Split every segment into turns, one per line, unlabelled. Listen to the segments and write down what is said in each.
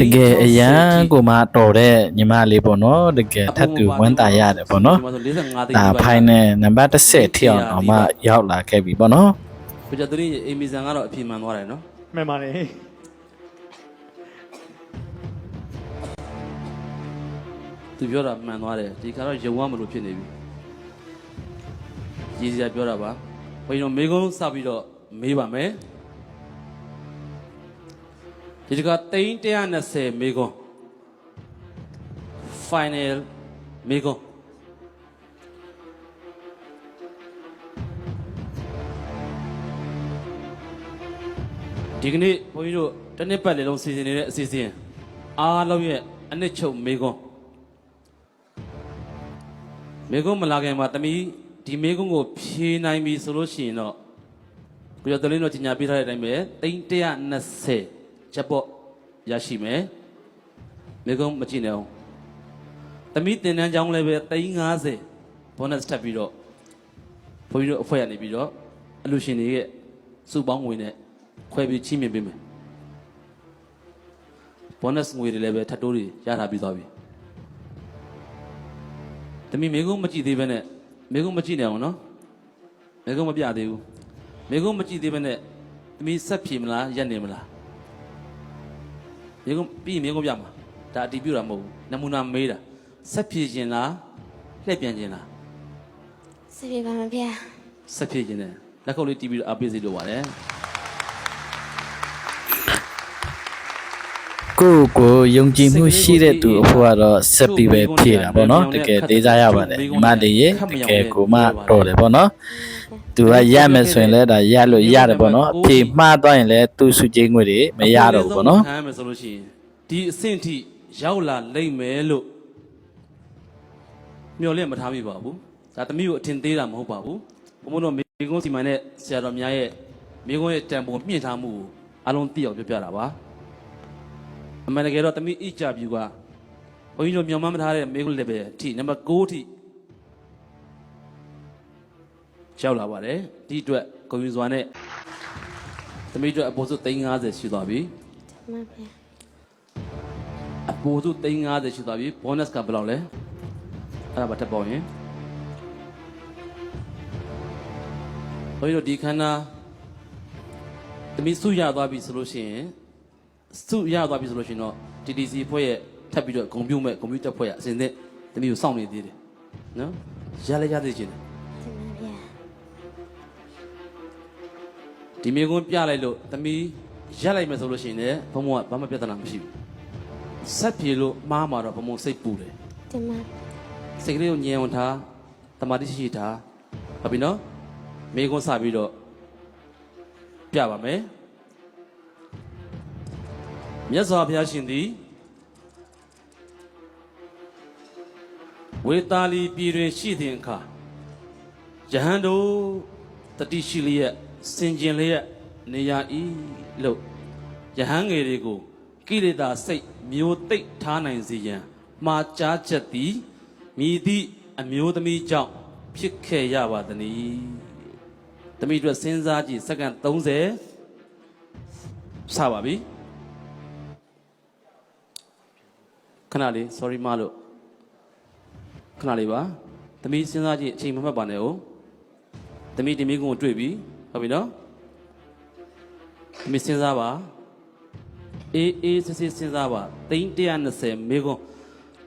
တကယ်အရန်ကိုမှတော်တဲ့ညီမလေးပေါ့နော်တကယ်ထပ်တူဝမ်းသာရတယ်ပေါ့နော်
ဒီမှာဆို45သိန်း
ဒါဖိုင်နယ်နံပါတ်10ထိအောင်တော့မှရောက်လာခဲ့ပြီပေါ့နော်
ကိုကြသူရင်အေမီဆန်ကတော့အပြင်းမှန်သွားတယ်နော်
မှန်ပါတယ်
သူပြောတာမှန်သွားတယ်ဒီခါတော့ယုံရမလို့ဖြစ်နေပြီရည်စရာပြောတာပါဘုန်းကြီးတို့မေကုန်းစပြီးတော့မေးပါမယ် ဒီတကတိန်း120မေကုန်း final မေကုန်းဒီကနေ့ဘုန်းကြီးတို့တစ်နှစ်ပတ်လေလုံးစီစဉ်နေတဲ့အစီအစဉ်အားလုံးရဲ့အနှစ်ချုပ်မေကုန်းမေကုန်းမလာခင်မှာတမီးဒီမေကုန်းကိုဖြေနိုင်ပြီဆိုလို့ရှိရင်တော့ကိုရတလင်းတို့ကြီးညာပေးထားတဲ့အတိုင်းပဲတိန်း120 ချက်ပေါ့ရရှိမယ်မေကုန်းမကြည့်နဲ့အောင်တမီးတင်တန်းကြောင်းလည်းပဲတိန်း90 bonus ထပ်ပြီးတော့ဘုန်းကြီးတို့အဖွဲ့ရနေပြီးတော့အလူရှင်တွေရဲ့စုပေါင်းငွေနဲ့ခွဲပြီးချီးမြှင့်ပေးမယ် bonus ငွေတွေလည်းပဲထပ်တိုးတွေရထားပြီးသွားပြီတမီမေကုန်းမကြည့်သေးပဲနဲ့မေကုန်းမကြည့်နေအောင်နော်မေကုန်းမပြသေးဘူးမေကုန်းမကြည့်သေးပဲနဲ့တမီဆက်ဖြေမလားရက်နေမလား မေကုန်းပြီးရင်မေကုန်းပြမှာဒါအတီးပြတာမဟုတ်ဘူးနမူနာမေးတာဆက်ဖြေခြင်းလားလှည့်ပြန်ခြင်းလား
စပြေပါမဗျာ
ဆက်ဖြေခြင်းနဲ့လက်ခုပ်လေးတီးပြီးတော့အပေးစီလို့ပါတယ်
ကိုယ့်ကိုယုံကြည်မှုရှိတဲ့သူအဖို့ကတော့ဆက်ပြီးပဲဖြည့်တာပေါ့နော်တကယ်သေးစားရပါတယ်ညီမလေးရေတကယ်ကိုမှတော်တယ်ပေါ့နော် သူကရမယ်ဆိုရင်လည်းဒါရလို့ရတယ်ပေါ့နော်အပြေမှားသွားရင်လည်းသူ့စုချင်းငွေတွေမရတော့ဘူးပေါ့နော်
ခံရမယ်ဆိုလို့ရှိရင်ဒီအဆင့်ထိရောက်လာလိမ့်မယ်လို့မျှော်လင့်မထားမိပါဘူးဒါသမီးကိုအထင်သေးတာမဟုတ်ပါဘူးဘုံဘုံတို့မေကုန်းစီမံတဲ့ဆရာတော်များရဲ့မေကုန်းရဲ့တန်ဖိုးမြင့်ထားမှုကိုအလုံးသိအောင်ပြောပြတာပါအမှန်တကယ်တော့သမီးအကြပြူကဘုန်းကြီးတို့မျှော်မှန်းမထားတဲ့မေကုန်း level အထိနံပါတ်6ထိ ရောက်လာပါတယ်ဒီအတွက်ဂုဏ်ယူစွာနဲ့သမီးတို့အပေါ်စု350ရှိသွားပြီ
မဗျာ
အပေါ်စု350ရှိသွားပြီ bonus ကဘယ်လောက်လဲအဲ့ဒါပါထပ်ပေါင်းရင်ဘုန်းကြီးတို့ဒီခန္ဓာသမီးစုရသွားပြီဆိုလို့ရှိရင်စုရသွားပြီဆိုလို့ရှိရင်တော့ TTC ဖွဲ့ရဲ့ထပ်ပြီးတော့ဂုံပြုတ်မဲ့ကွန်ပျူတာဖွဲ့ရအစဉ်သစ်သမီးကိုစောင့်နေသေးတယ်နော်ရလဲရသေးချင်တယ် ဒီမိကွန်းပြလိုက်လို့သမီးရက်လိုက်မယ်ဆိုလို့ရှိရင်လည်းဘုံဘုံကဘာမှပြဿနာမရှိဘူးဆက်ပြေလို့မှားမှာတော့ဘုံဘုံစိတ်ပူတယ်
တင်ပါ
စိတ်ကလေးကိုညင်အောင်ထားတမာတိရှိရှိထားဟုတ်ပြီနော်မိကွန်းစပြီးတော့ပြပါမယ်မြတ်စွာဘုရားရှင်သည်ဝေတာလီပြည်တွင်ရှိသည့်အခါယဟန်တို့တတိရှိလျက် စင်ကျင်လျက်နေရ၏လို့ယဟန်ငယ်တွေကိုကိလေသာစိတ်မျိုးသိပ်ထားနိုင်စေရန်မှားကြားချက်သည်မြည်သည့်အမျိုးသမီးကြောင့်ဖြစ်ခဲ့ရပါသနည်း။သမီးအတွက်စဉ်းစားကြည့်စက္ကန့်30စပါပြီ။ခဏလေး sorry မလို့ခဏလေးပါ။သမီးစဉ်းစားကြည့်အချိန်မမှတ်ပါနဲ့ဟုတ်။သမီးဒီမိကုန်းကိုတွေ့ပြီ ဟုတ်ပြီနော်။သမီးစဉ်းစားပါ။အေးအေးစစ်စစ်စဉ်းစားပါ။သိန်း120မိကုန်း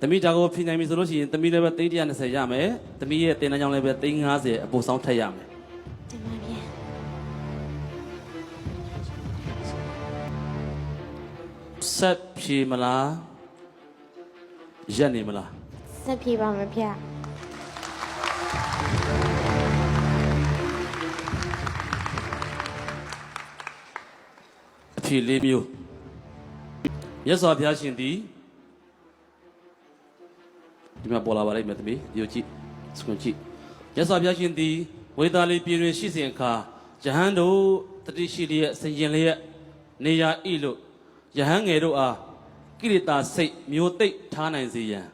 သမီးဒါကိုဖြေနိုင်ပြီဆိုလို့ရှိရင်သမီးလည်းပဲသိန်း120ရမယ်။သမီးရဲ့တင်တန်းကြောင့်လည်းပဲသိန်း50အပိုဆောင်ထက်ရမယ်
တင်ပါဗျာ။
ဆက်ဖြေမလား။ရက်နေမလား
စပြေပါမဗျာ
ဖြေလေးမျိုးမြတ်စွာဘုရားရှင်သည်ဒီမှာပေါ်လာပါလိမ့်မယ်သမီးဒီကိုကြည့်စကွန်ကြည့်မြတ်စွာဘုရားရှင်သည်ဝေသာလီပြည်တွင်ရှိစဉ်အခါယဟန်တို့တတိရှိလျက်ဆင်ကျင်လျက်နေရာဤလို့ယဟန်ငယ်တို့အားကိလေသာစိတ်မျိုးသိပ်ထားနိုင်စေရန်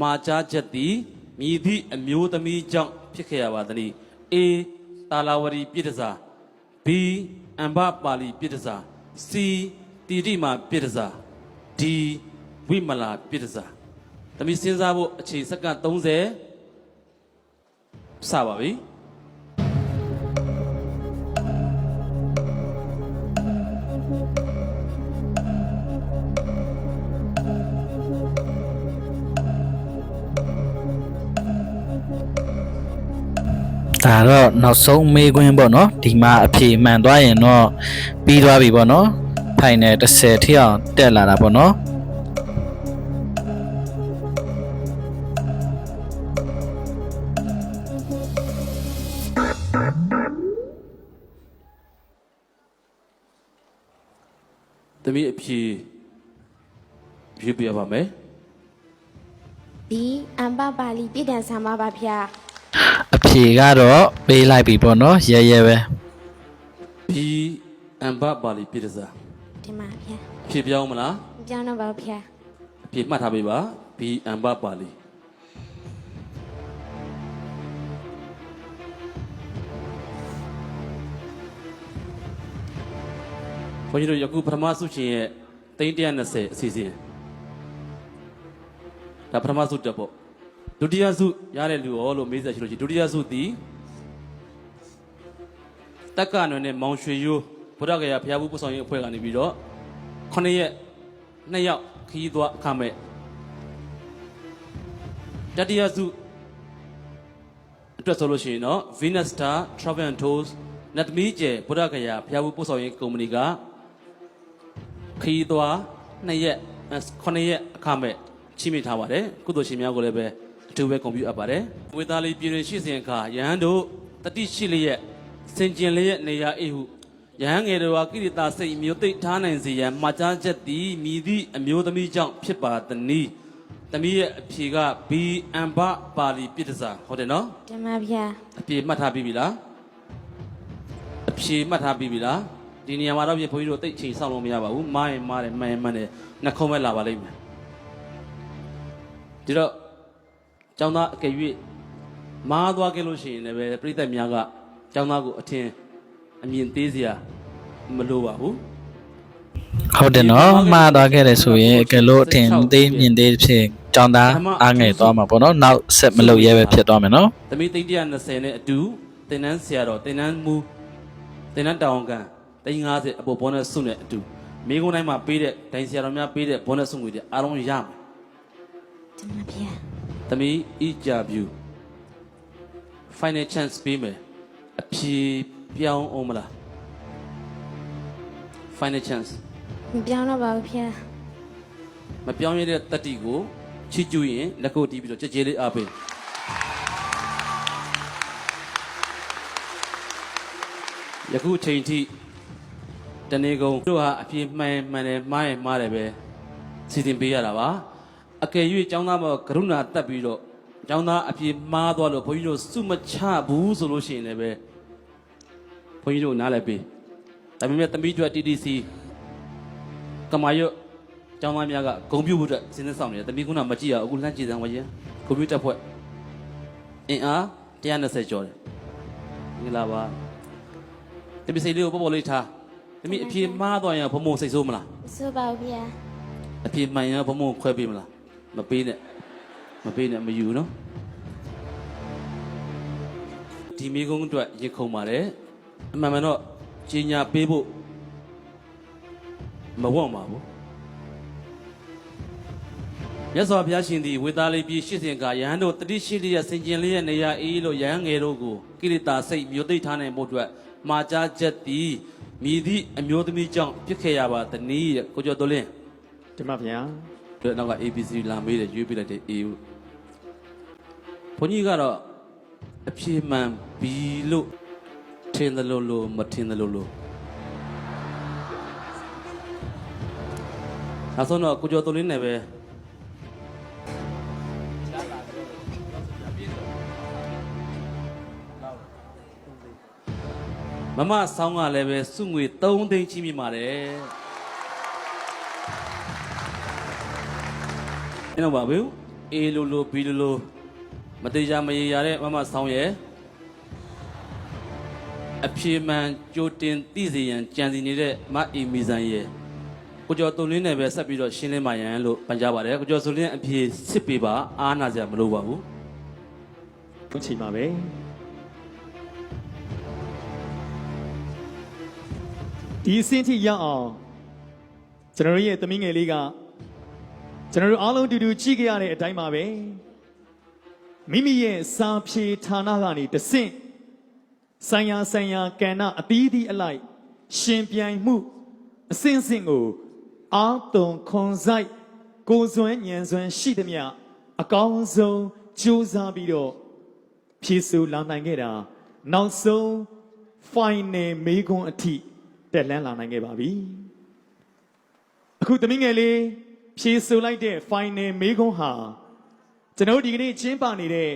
မှာကြားချက်သည်မြည်သည့်အမျိုးသမီးကြောင့်ဖြစ်ခဲ့ရပါသည်။ A တာလာဝရီပြည့်တစား B အမ္ဘပါဠိပြည့်တစား C တိတီတိမာပြစ်ဒစာဒီဝိမလာပြစ်ဒစာသမီးစဉ်းစားဖို့အချိန်စက္ကန့်30စပါပြီ
ဒါတော့နောက်ဆုံးမေးခွန်းပေါ့နော်ဒီမှာအဖြေမှန်သွားရင်တော့ပြီးသွားပြီပေါ့နော်ဖိုင်နယ်30ထိအောင်တက်လာတာပေါ့နော်
သမီးအဖြေရွေးပြရပါမယ်
ဒီအမ်ဘပါလီပြည်တန်ဆာမပါဗျာ
အ ဖြေကတော့ပေးလိုက်ပြီပေါ့နော်ရဲရဲပဲ
ဘီအမ်ဘပါလီပြစ်ဒစာ
ဒီမှာဗျာ
အဖြေပြောင်းမလား
မပြောင်းတော့ပါဘူးဗျာ
အပြည့်မှတ်ထားပေးပါဘီအမ်ဘပါလီဘုန်းကြီးတို့ယခုပထမဆုရှင်ရဲ့320အစီအစဉ်ဒါပထမဆုတက်ပေါ့ ဒုတိယဆုရတဲ့လူရောလို့မေးဆက်ရှိလို့ရှိရင်ဒုတိယဆုသည်တက္ကနွယ်နဲ့မောင်ရွှေရိုးဘုရားကရာဘုရားဘူးပူဆောင်ရေးအဖွဲ့ကနေပြီးတော့9ရက်2ယောက်ခီးသွားအခမဲ့တတိယစုအတွက်ဆိုလို့ရှိရင်တော့ Venus Star Travel and Tours နတ်သမီးကျယ်ဗုဒ္ဓဂယာဖျားဘူးပို့ဆောင်ရေးကုမ္ပဏီကခရီးသွား2ရက်9ရက်အခမဲ့ချိမိထားပါတယ်ကုသိုလ်ရှင်များကိုလည်းပဲ အထူးပဲဂုဏ်ပြုအပ်ပါတယ်ဝေသားလေးပြည်တွင်ရှိစဉ်အခါယဟန်တို့တတိရှိလျက်စင်ကျင်လျက်နေရာအိဟုယဟန်ငယ်တော်ကိရိတာစိတ်မျိုးသိပ်ထားနိုင်စေရန်မှာကြားချက်သည်မိသည့်အမျိုးသမီးကြောင့်ဖြစ်ပါသည်နီ။သမီးရဲ့အဖြေကဘီအမ်ဘပါလီပြစ်ဒစာဟုတ်တယ်နော်
ဒီမှာဗျာ
အဖြေမှတ်ထားပြီးပြီလားအဖြေမှတ်ထားပြီးပြီလားဒီနေရာမှာတော့ပြင်ဘုန်းကြီးတို့တိတ်ချိန်ဆောင်လို့မရပါဘူးမားရင်မားတယ်မှန်ရင်မှန်တယ်နှခုံးမဲ့လာပါလိမ့်မယ်ဒီတော့ ကျောင်းသားအကယ်၍မားသွားခဲ့လို့ရှိရင်လည်းပဲပြိသက်များကကျောင်းသားကိုအထင်အမြင်သေးစရာမလိုပါဘူး
ဟုတ်တယ်နော်မှားသွားခဲ့တယ်ဆိုရင်အကယ်လို့အထင်သေးမြင်သေးဖြစ်ကြောင်းသားအားငယ်သွားမှာပေါ့နော်နောက်ဆက်မလုပ်ရဲပဲဖြစ်သွားမယ်နော်။
သမီးသိန်း120နဲ့အတူတင်နန်းဆရာတော်တင်နန်းမူတင်နန်းတောင်ကန်350အပေါ်ဘောနဲ့ဆုနဲ့အတူမိကုန်းတိုင်းမှာပေးတဲ့ဒိုင်ဆရာတော်များပေးတဲ့ဘောနဲ့ဆုငွေတွေအားလုံးရမယ်
ဒီမှာဗျာ။
သမီးဤကြဗျူ final chance ပေးမယ်။အဖြေပြောင်းအောင်မလား final chance
မပြောင်းတော့ပါဘူးဗျာ
မပြောင်းရတဲ့တတိကိုချီကျူးရင်လက်ကိုတီးပြီးတော့ကြည်ကြည်လေးအားပေးယခုချိန်ထိတနေကုန်တို့ဟာအပြင်းမှန်မှန်တယ်မှားရင်မှားတယ်ပဲစီစဉ်ပေးရတာပါ အကယ်၍ចောင်းသားမကရုဏာတက်ပြီးတော့ចောင်းသားအပြင်းမှားသွားလို့ဘုန်းကြီးတို့စုမချဘူးဆိုလို့ရှိရင်လည်းပဲဘုန်းကြီးတို့နားလည်ပေးဒါပေမဲ့တမီးကျွတ် TTC ကမာရွတ်ကျောင်းသားများကဂုံပြုတ်ဖို့အတွက်စဉ်းစားဆောင်နေတယ်တမီးကုနာမကြည့်ရဘူးအခုလှမ်းကြည့်စမ်းဝရင်ဂုံပြုတ်တက်ဖွဲ့အင်အား120ကျော်တယ်မင်္ဂလာပါတမီးစိတ်လေးကိုပေါ့ပေါ့လေးထားတမီးအပြေမှားသွားရင်ဘုံဘုံစိတ်ဆိုးမလား
မစိုးပါဘူးဗျာ
အပြေမှန်ရင်ဘုံဘုံခွဲပေးမလား မပေးနဲ့မပေးနဲ့မယူနော်ဒီမိကုန်းအတွက်ရေခုံပါတယ်အမှန်မှန်တော့ကြီးညာပေးဖို့မဝတ်ပါဘူးမြတ်စွာဘုရားရှင်သည်ဝေသားလေးပြည်ရှစ်စင်ကယဟန်တို့တတိရှိလျက်စင်ကျင်လျက်နေရအေးလို့ယဟန်ငယ်တို့ကိုကိရိတာစိတ်မျိုးသိပ်ထားနိုင်ဖို့အတွက်မှာကြားချက်သည်မြည်သည့်အမျိုးသမီးကြောင့်ပြစ်ခဲ့ရပါတနည်းတဲ့ကိုကျော်တော်လင်း
ဒီမှာဗျာ
တဲ့နောက်က ABC လာမေးတယ်ရွေးပြလိုက်တဲ့ A ကိုဘုန်းကြီးကတော့အပြေမှန်ဘီလို့ထင်တယ်လို့လို့မထင်တယ်လို့လို့နောက်ဆုံးတော့ကိုကျော်တော်လင်းနဲ့ပဲမမဆောင်းကလည်းပဲစုငွေ3သိန်းချင်းမိပါတယ် အဲ့တော့ပါဘူးအေလိုလိုဘီလိုလိုမသေးကြမရေရတဲ့မမဆောင်းရဲ့အဖြေမှန်ကြိုတင်သိစေရန်ကြံစီနေတဲ့မအီမီဇန်ရဲ့ကိုကိုကျော်သွန်လင်းနဲ့ပဲဆက်ပြီးတော့ရှင်းလင်းပါရန်လို့ပန်ကြားပါတယ်ကိုကျော်သွန်လင်းအဖြေစစ်ပေးပါအားနာစရာမလိုပါဘူး
ဘုချိန်ပါပဲဒီအဆင့်ထိရအောင်ကျွန်တော်တို့ရဲ့သမီးငယ်လေးက ကျွန်တော်တို့အားလုံးတူတူကြည့်ကြရတဲ့အတိုင်းပါပဲမိမိရဲ့စာဖြေဌာနကနေတဆင့်ဆိုင်ရာဆိုင်ရာကဏ္ဍအသီးသီးအလိုက် ရှင်ပြိုင်မှုအဆင့်ဆင့်ကိုအာသွန်ခွန်ဆိုင်ကိုယ်စွမ်းဉာဏ်စွမ်းရှိသမျှအကောင်းဆုံးကြိုးစားပြီးတော့ဖြည့်ဆူလာနိုင်ခဲ့တာနောက်ဆုံး final မေးခွန်းအထိတက်လှမ်းလာနိုင်ခဲ့ပါပြီအခုသမီးငယ်လေး ဖြည့်ဆူလိုက်တဲ့ final မေးခွန်းဟာကျွန်တော်တို့ဒီကနေ့ကျင်းပနေတဲ့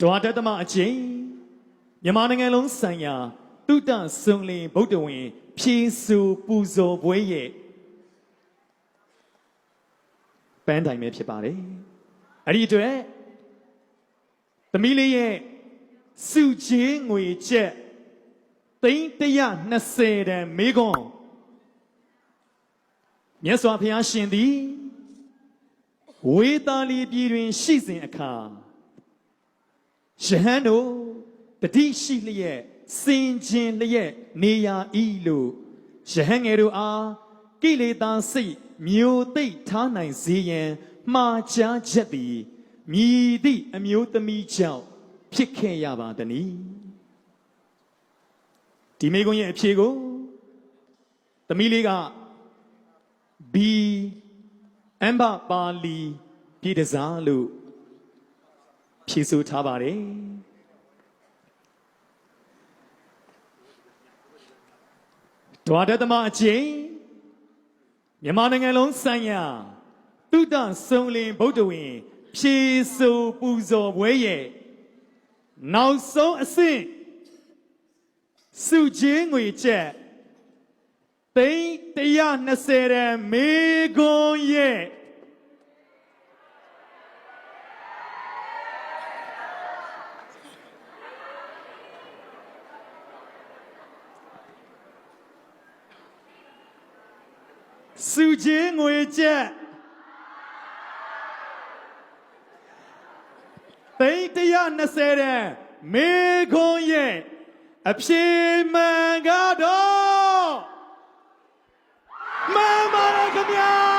ဒွါတတမအချင်းမြန်မာနိုင်ငံလုံးဆိုင်ရာတုတ္တဆုံလင်ဗုဒ္ဓဝင်ဖြည့်ဆူပူဇော်ပွဲရဲ့ပန်းတိုင်ပဲဖြစ်ပါတယ်အဲ့ဒီအတွက်သမီးလေးရဲ့စုချင်းငွေချက်သိန်း120တန်မေကွန် မြတ်စွာဘုရားရှင်သည်ဝေသာလီပြည်တွင် ရှိစဉ်အခါယဟန်တို့တတိရှိလျက်စင်ခြင်းလျက်နေရာဤလို့ယဟန်ငယ်တို့အားကိလေသာစိတ်မျိုးသိပ်ထားနိုင်စေရန်မှားချားချက်သည်မြည်သည့်အမျိုးသမီးကြောင့်ဖြစ်ခဲ့ရပါသနည်းဒီမိကွန်းရဲ့အဖြေကိုသမီးလေးက B အမ်ဘာပါလီပြည်တစားလို့ဖြေဆိုထားပါတယ်ဒွါဒသမအချင်းမြန်မာနိုင်ငံလုံးဆိုင်ရာတုဒ္ဒဆုံလင်ဗုဒ္ဓဝင်ဖြေဆိုပူဇော်ပွဲရဲ့နောက်ဆုံးအဆင့်စုချင်းငွေချက် သိန်း120ရန်မေကွန်ရဲ့စုချင်းငွေချက်သိန်း120တဲ့မေခွန်ရဲ့အဖြေမှန်ကတော့ မှန်ပါရဲ့ခင်ဗျာ